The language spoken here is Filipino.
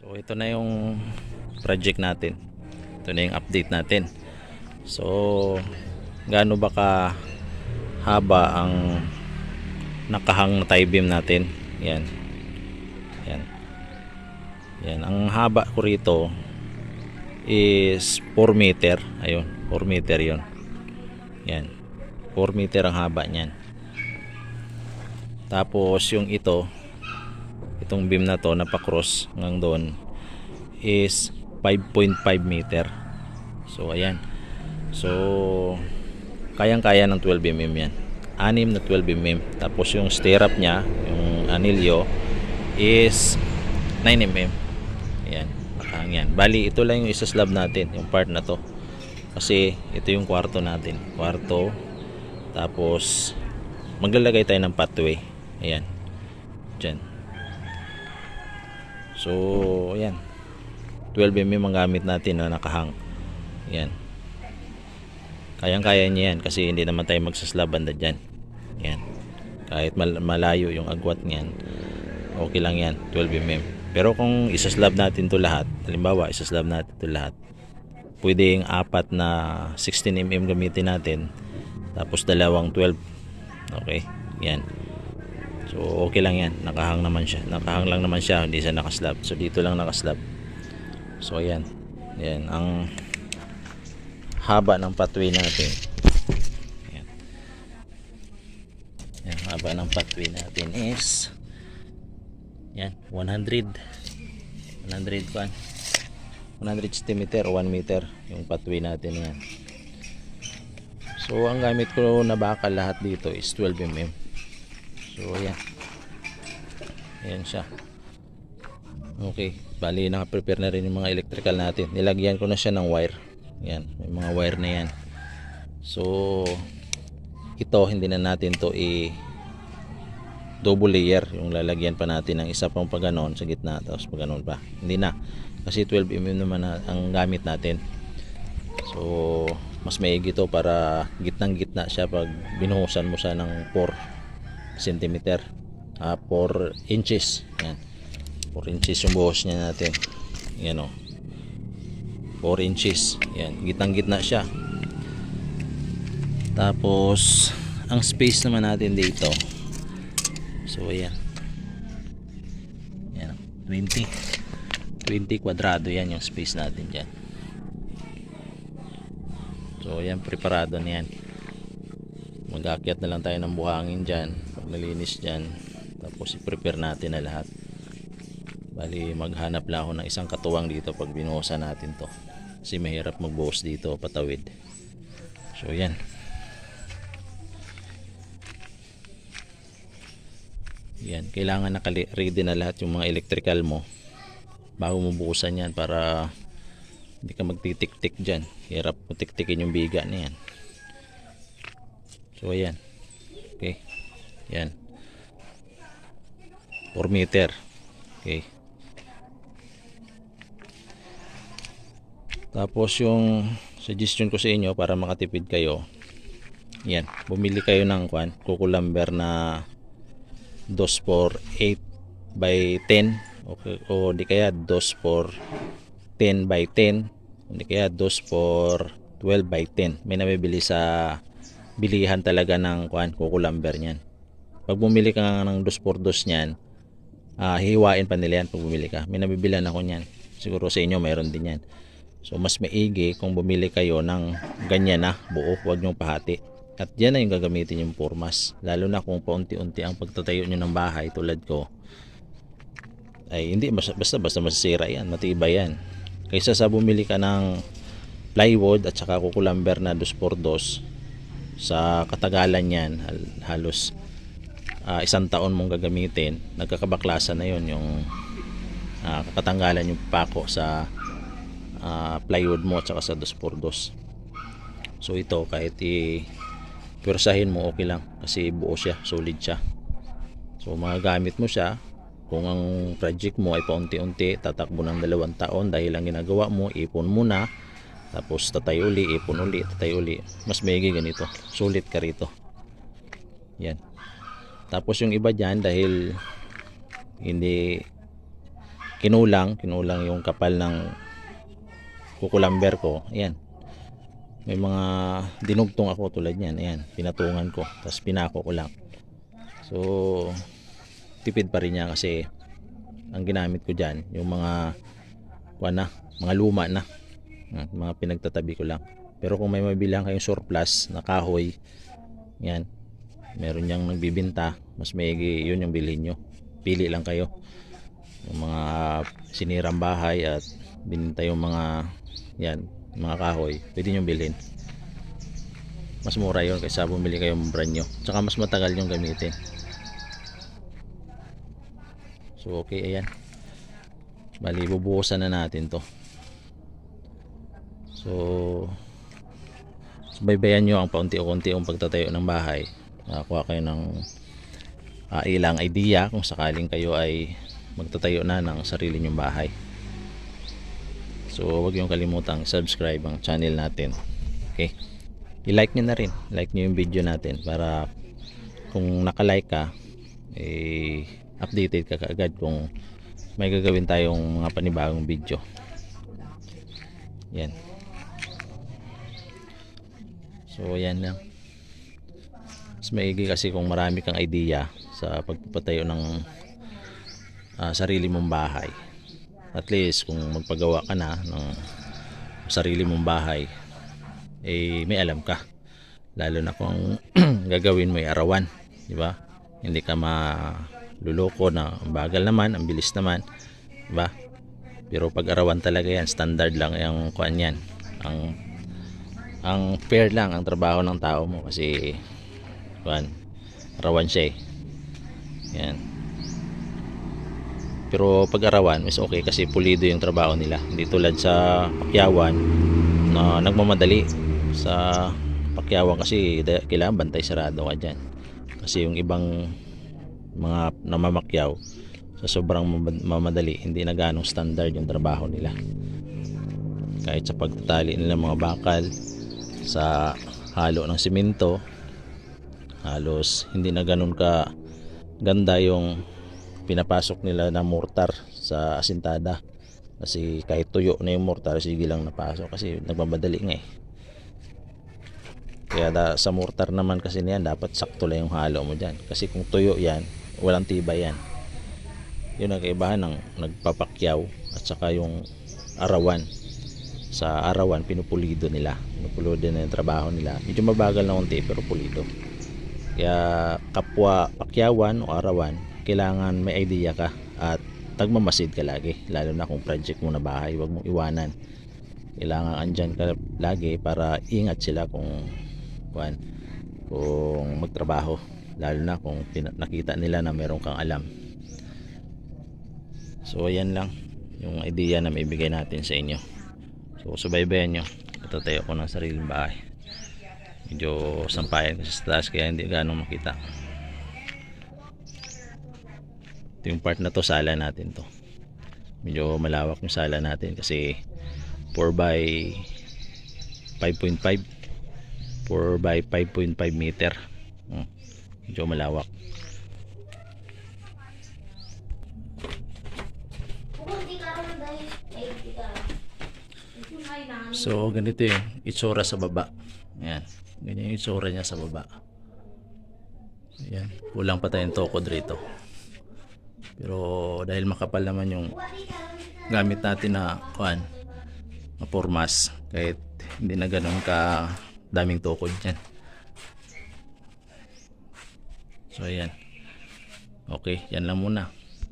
So ito na yung project natin. Ito na yung update natin. So gaano ba ka haba ang nakahang na tie beam natin? Yan. Yan. Yan. Ang haba ko rito is 4 meter. Ayun, 4 meter 'yon. Yan. 4 meter ang haba niyan. Tapos yung ito, itong beam na to na pa-cross hanggang doon is 5.5 meter. So ayan. So kayang-kaya ng 12 mm yan. Anim na 12 mm. Tapos yung stirrup niya, yung anilyo is 9 mm. Ayan, nakahang yan. Bali, ito lang yung isa slab natin, yung part na to. Kasi ito yung kwarto natin. Kwarto. Tapos maglalagay tayo ng pathway. Ayan. Diyan. So, ayan. 12 mm ang gamit natin na nakahang. Ayan. Kayang-kaya niya yan kasi hindi naman tayo magsaslab banda dyan. Ayan. Kahit mal- malayo yung agwat niyan, okay lang yan, 12 mm. Pero kung isaslab natin to lahat, halimbawa isaslab natin to lahat, pwedeng apat na 16 mm gamitin natin, tapos dalawang 12. Okay, yan. So okay lang yan, nakahang naman siya. Nakahang lang naman siya, hindi siya nakaslab. So dito lang nakaslab. So ayan. Yan ang haba ng pathway natin. Ayan. Yan, haba ng pathway natin is yan, 100 100 pan 100 cm o 1 meter yung pathway natin yan. So ang gamit ko na bakal lahat dito is 12 mm. So ayan. Ayan siya. Okay, bali naka-prepare na rin yung mga electrical natin. Nilagyan ko na siya ng wire. Yan, may mga wire na yan. So, ito hindi na natin to i double layer yung lalagyan pa natin ng isa pang paganon sa gitna tapos paganon pa. Hindi na. Kasi 12 mm naman na, ang gamit natin. So, mas maigi to para gitnang gitna siya pag binuhusan mo siya ng 4 cm. Ah, 4 inches. Yan. 4 inches yung buhos niya natin. Yan o. 4 inches. Yan. Gitnang gitna siya. Tapos, ang space naman natin dito. So, ayan. Yan. 20. 20 kwadrado yan yung space natin dyan. So, ayan. Preparado na yan. Mag-akyat na lang tayo ng buhangin dyan. Pag nalinis dyan. Tapos, i-prepare natin na lahat. Bali, maghanap lang ako ng isang katuwang dito pag binuhusan natin to. Kasi mahirap magbuhos dito, patawid. So, yan. Yan, kailangan naka-ready na lahat yung mga electrical mo bago mo bukusan yan para hindi ka magtitik-tik dyan. Hirap mo tiktikin yung biga na yan. So, ayan. Okay. Yan. 4 meter. Okay. Tapos yung suggestion ko sa inyo para makatipid kayo. Yan, bumili kayo ng kwan, kukulamber na 2 por 8 by 10 o, o di kaya 2 por 10 by 10 o di kaya 2 por 12 by 10 may nabibili sa bilihan talaga ng kwan kukulamber niyan pag bumili ka ng 2 por 2 niyan ah hiwain pa nila yan pag bumili ka may nabibilan ako niyan siguro sa inyo mayroon din yan so mas maigi kung bumili kayo ng ganyan na buo huwag nyong pahati at yan na yung gagamitin yung formas. Lalo na kung paunti-unti ang pagtatayo nyo ng bahay tulad ko. Ay hindi basta basta, basta masisira yan. Matibay yan. Kaysa sa bumili ka ng plywood at saka kukulamber na 2x2 sa katagalan yan hal- halos ah, isang taon mong gagamitin nagkakabaklasan na yon yung uh, katanggalan yung pako sa ah, plywood mo at saka sa 2x2 so ito kahit i pwersahin mo okay lang kasi buo siya, solid siya. So magagamit mo siya kung ang project mo ay paunti-unti tatakbo ng dalawang taon dahil ang ginagawa mo ipon muna tapos tatay uli, ipon uli, tatay uli. Mas maigi ganito. Sulit ka rito. Yan. Tapos yung iba dyan dahil hindi kinulang, kinulang yung kapal ng kukulamber ko. Ayan. May mga dinugtong ako tulad niyan. Ayan, pinatungan ko. Tapos pinako ko lang. So, tipid pa rin niya kasi ang ginamit ko dyan, yung mga kuha na, mga luma na. Mga pinagtatabi ko lang. Pero kung may mabilang kayong surplus na kahoy, yan, meron niyang nagbibinta, mas maigi yun yung bilhin nyo. Pili lang kayo. Yung mga sinirang bahay at bininta yung mga yan, mga kahoy, pwede nyo bilhin. Mas mura yun kaysa bumili kayong brand nyo. Tsaka mas matagal yung gamitin. So okay, ayan. Bali, bubuhusan na natin to. So, subaybayan nyo ang paunti-unti yung pagtatayo ng bahay. Nakakuha kayo ng ah, ilang idea kung sakaling kayo ay magtatayo na ng sarili nyong bahay. So, huwag yung kalimutang subscribe ang channel natin. Okay? I-like nyo na rin. Like nyo yung video natin para kung nakalike ka, eh, updated ka kaagad kung may gagawin tayong mga panibagong video. Yan. So, yan lang. Mas maigi kasi kung marami kang idea sa pagpapatayo ng ah, sarili mong bahay. At least kung magpagawa ka na ng sarili mong bahay, eh may alam ka. Lalo na kung gagawin mo ay arawan, di ba? Hindi ka maluloko na bagal naman, ang bilis naman, di ba? Pero pag arawan talaga yan, standard lang yung kuan yan. Ang ang fair lang ang trabaho ng tao mo kasi kuan arawan siya eh. Yan. Pero pag arawan, is okay kasi pulido yung trabaho nila. Hindi tulad sa pakyawan na nagmamadali. Sa pakyawan kasi kailangan bantay sarado ka dyan. Kasi yung ibang mga namamakyaw sa sobrang mamad- mamadali, hindi na ganong standard yung trabaho nila. Kahit sa pagtatali nila mga bakal, sa halo ng simento, halos hindi na ganun ka ganda yung pinapasok nila na mortar sa asintada. Kasi kahit tuyo na yung mortar sige lang napasok kasi nagmamadali nga eh. Kaya da, sa mortar naman kasi niyan dapat sakto lang yung halo mo dyan. Kasi kung tuyo yan walang tibay yan. Yun ang kaibahan ng nagpapakyaw at saka yung arawan. Sa arawan pinupulido nila. Pinupulido na yung trabaho nila. Medyo mabagal na unti pero pulido kaya kapwa pakyawan o arawan, kailangan may idea ka at tagmamasid ka lagi. Lalo na kung project mo na bahay, wag mong iwanan. Kailangan andyan ka lagi para ingat sila kung kuan kung magtrabaho. Lalo na kung nakita nila na meron kang alam. So ayan lang yung idea na maibigay natin sa inyo. So subaybayan nyo. Patatayo ko ng sariling bahay medyo sampayan kasi sa taas kaya hindi ganong makita. Ito yung part na to sala natin to. Medyo malawak yung sala natin kasi 4 by 5.5 4 by 5.5 meter. Hmm. medyo malawak. So ganito yung itsura sa baba. Ayan. Ganyan yung itsura niya sa baba. Ayan. Kulang pa tayong tokod rito. Pero dahil makapal naman yung gamit natin na kuan, na formas, kahit hindi na ganun ka daming tukod yan. So ayan. Okay, yan lang muna.